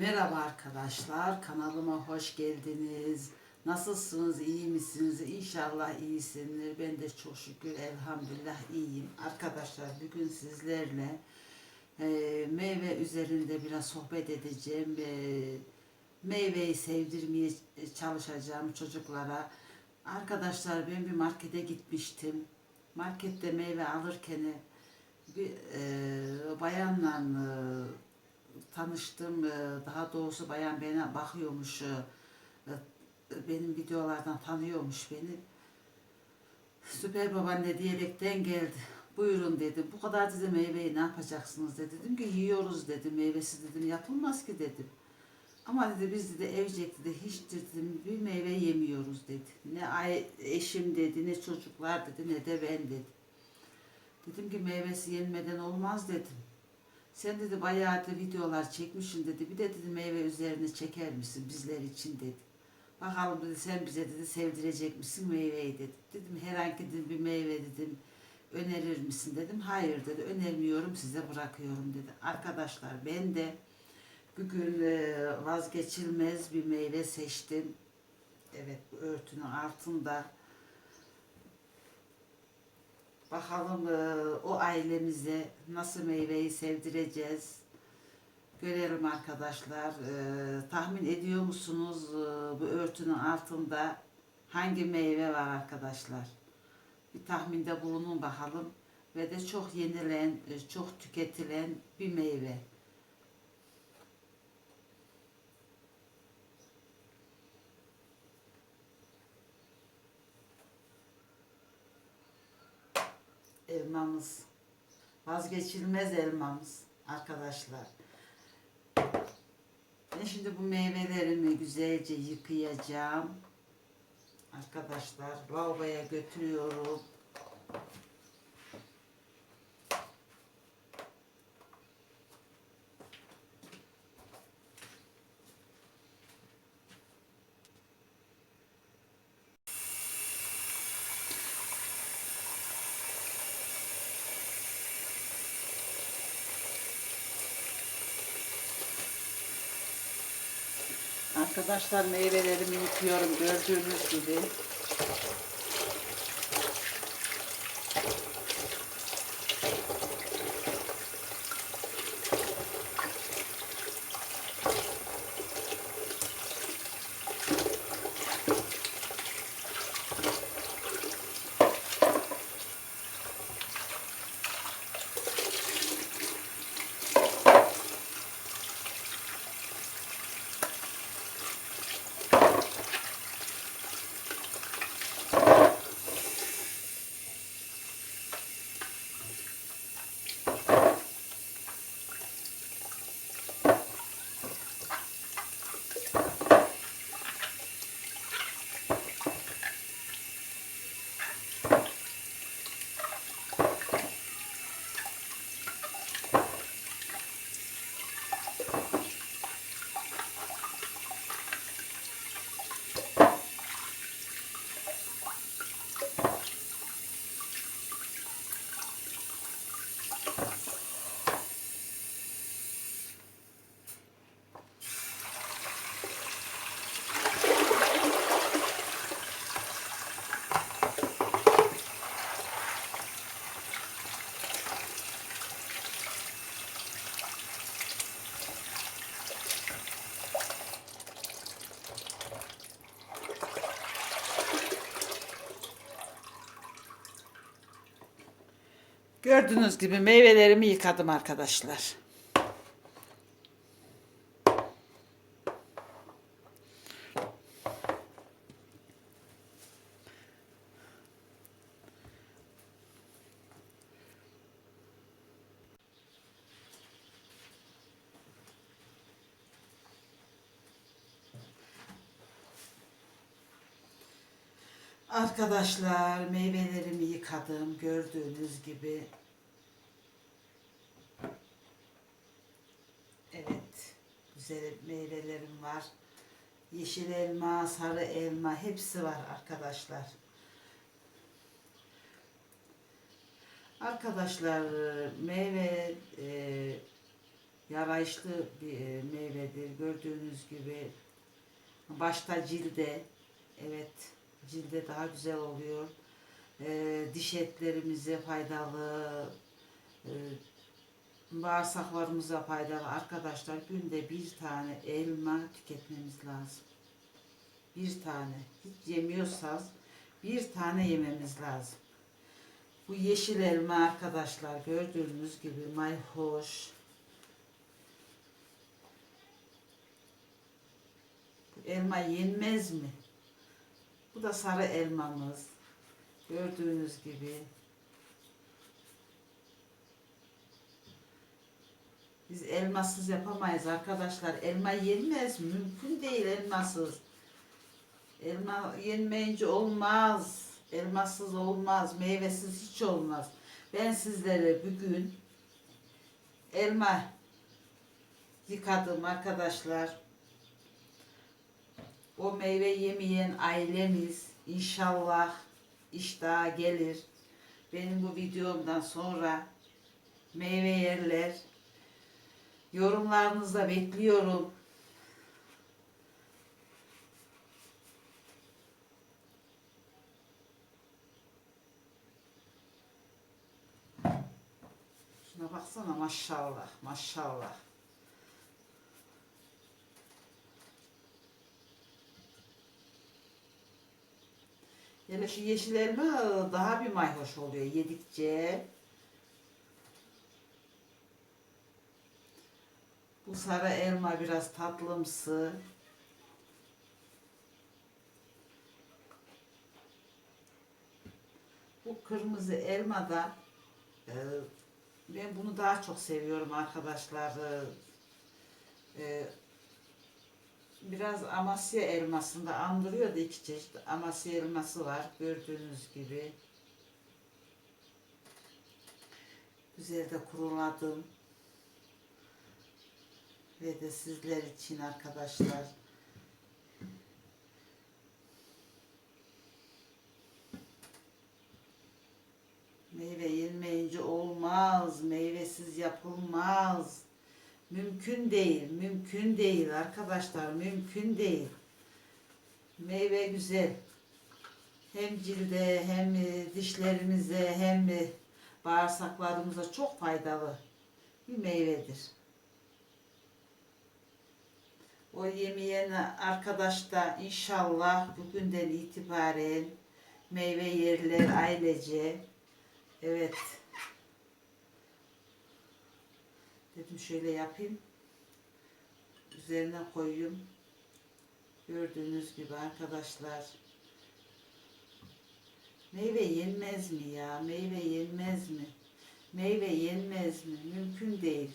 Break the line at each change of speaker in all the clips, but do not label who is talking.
Merhaba arkadaşlar, kanalıma hoş geldiniz. Nasılsınız, iyi misiniz? İnşallah iyisindir. Ben de çok şükür elhamdülillah iyiyim. Arkadaşlar bugün sizlerle e, meyve üzerinde biraz sohbet edeceğim. E, meyveyi sevdirmeye çalışacağım çocuklara. Arkadaşlar ben bir markete gitmiştim. Markette meyve alırken bir e, bayanla e, tanıştım. Ee, Daha doğrusu bayan bana bakıyormuş. e, e, Benim videolardan tanıyormuş beni. Süper babaanne diyerekten geldi. Buyurun dedi. Bu kadar dedi meyveyi ne yapacaksınız dedi. Dedim ki yiyoruz dedi. Meyvesi dedim yapılmaz ki dedim. Ama dedi biz dedi evcek dedi hiç dedim bir meyve yemiyoruz dedi. Ne ay, eşim dedi ne çocuklar dedi ne de ben dedi. Dedim ki meyvesi yenmeden olmaz dedim. Sen dedi bayağı da videolar çekmişsin dedi. Bir de dedi meyve üzerine çeker misin bizler için dedi. Bakalım dedi sen bize dedi sevdirecek misin meyveyi dedi. Dedim herhangi dedim, bir meyve dedim önerir misin dedim. Hayır dedi önermiyorum size bırakıyorum dedi. Arkadaşlar ben de bugün e, vazgeçilmez bir meyve seçtim. Evet örtünün altında. Bakalım e, o ailemize nasıl meyveyi sevdireceğiz. Görelim arkadaşlar. E, tahmin ediyor musunuz e, bu örtünün altında hangi meyve var arkadaşlar? Bir tahminde bulunun bakalım. Ve de çok yenilen, çok tüketilen bir meyve. Elmamız. Vazgeçilmez elmamız arkadaşlar. Ben şimdi bu meyvelerimi güzelce yıkayacağım. Arkadaşlar lavaboya götürüyorum. Arkadaşlar meyvelerimi yıkıyorum gördüğünüz gibi. Gördüğünüz gibi meyvelerimi yıkadım arkadaşlar. Arkadaşlar meyvelerimi yıkadım gördüğünüz gibi. Evet güzel meyvelerim var. Yeşil elma, sarı elma hepsi var arkadaşlar. Arkadaşlar meyve e, yarayışlı bir e, meyvedir. Gördüğünüz gibi başta cilde, evet cilde daha güzel oluyor. E, diş etlerimize faydalı, e, bağırsaklarımıza faydalı. Arkadaşlar günde bir tane elma tüketmemiz lazım. Bir tane. Hiç yemiyorsanız bir tane yememiz lazım. Bu yeşil elma arkadaşlar gördüğünüz gibi mayhoş. Bu elma yenmez mi? Bu da sarı elmamız. Gördüğünüz gibi. Biz elmasız yapamayız arkadaşlar. Elma yenmez. Mümkün değil elmasız. Elma yenmeyince olmaz. Elmasız olmaz. Meyvesiz hiç olmaz. Ben sizlere bugün elma yıkadım arkadaşlar. O meyve yemeyen ailemiz inşallah iştaha gelir. Benim bu videomdan sonra meyve yerler. Yorumlarınızı da bekliyorum. Şuna baksana maşallah maşallah. Hele şu yeşil elma daha bir mayhoş oluyor yedikçe. Bu sarı elma biraz tatlımsı. Bu kırmızı elma da e, ben bunu daha çok seviyorum arkadaşlar. E, biraz Amasya elmasında andırıyor da iki çeşit Amasya elması var gördüğünüz gibi. Güzel de kuruladım. Ve de sizler için arkadaşlar. Meyve yenmeyince olmaz. Meyvesiz yapılmaz. Mümkün değil. Mümkün değil arkadaşlar. Mümkün değil. Meyve güzel. Hem cilde hem e, dişlerimize hem e, bağırsaklarımıza çok faydalı bir meyvedir. O yemeyen arkadaş da inşallah bugünden itibaren meyve yerler ailece. Evet. Dedim şöyle yapayım. Üzerine koyayım. Gördüğünüz gibi arkadaşlar. Meyve yenmez mi ya? Meyve yenmez mi? Meyve yenmez mi? Mümkün değil.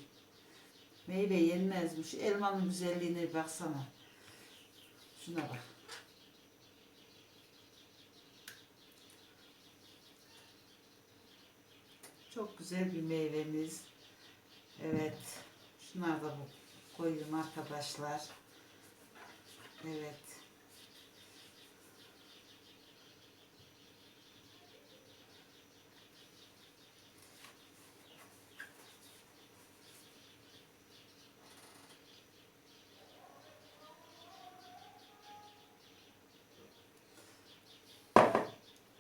Meyve yenmezmiş. Elmanın güzelliğine baksana. Şuna bak. Çok güzel bir meyvemiz. Evet. Şunları da bu- koyayım arkadaşlar. Evet.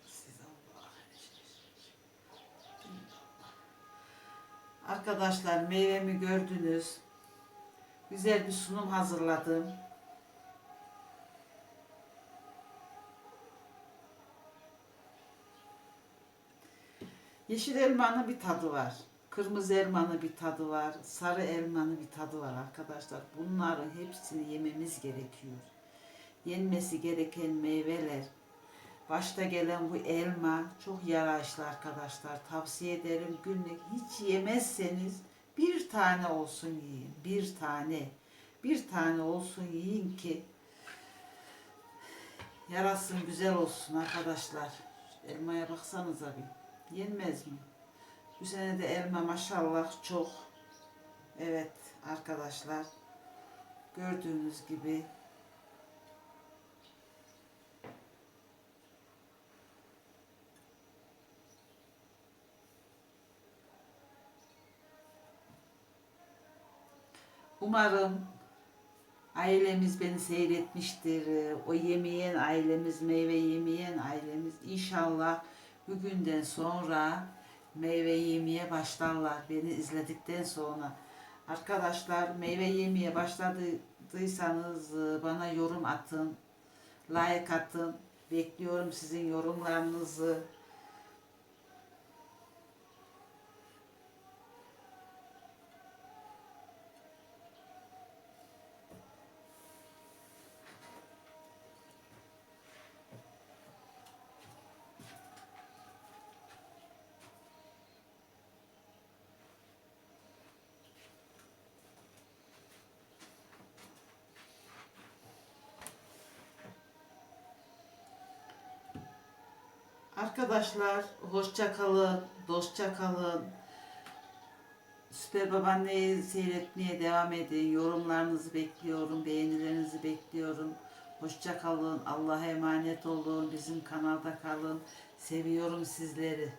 Siz Allah'a Arkadaşlar meyvemi gördünüz. Güzel bir sunum hazırladım. Yeşil elmanın bir tadı var. Kırmızı elmanın bir tadı var. Sarı elmanın bir tadı var arkadaşlar. Bunların hepsini yememiz gerekiyor. Yenmesi gereken meyveler. Başta gelen bu elma çok yararlı arkadaşlar. Tavsiye ederim günlük hiç yemezseniz bir tane olsun yiyin. Bir tane. Bir tane olsun yiyin ki yarasın güzel olsun arkadaşlar. Elmaya baksanıza bir. Yenmez mi? Bu sene de elma maşallah çok. Evet arkadaşlar. Gördüğünüz gibi Umarım ailemiz beni seyretmiştir. O yemeyen ailemiz, meyve yemeyen ailemiz inşallah bugünden sonra meyve yemeye başlarlar beni izledikten sonra. Arkadaşlar meyve yemeye başladıysanız e, bana yorum atın, like atın. Bekliyorum sizin yorumlarınızı. Arkadaşlar hoşça kalın, dostça kalın. Süper Babaanne'yi seyretmeye devam edin. Yorumlarınızı bekliyorum, beğenilerinizi bekliyorum. Hoşça kalın, Allah'a emanet olun, bizim kanalda kalın. Seviyorum sizleri.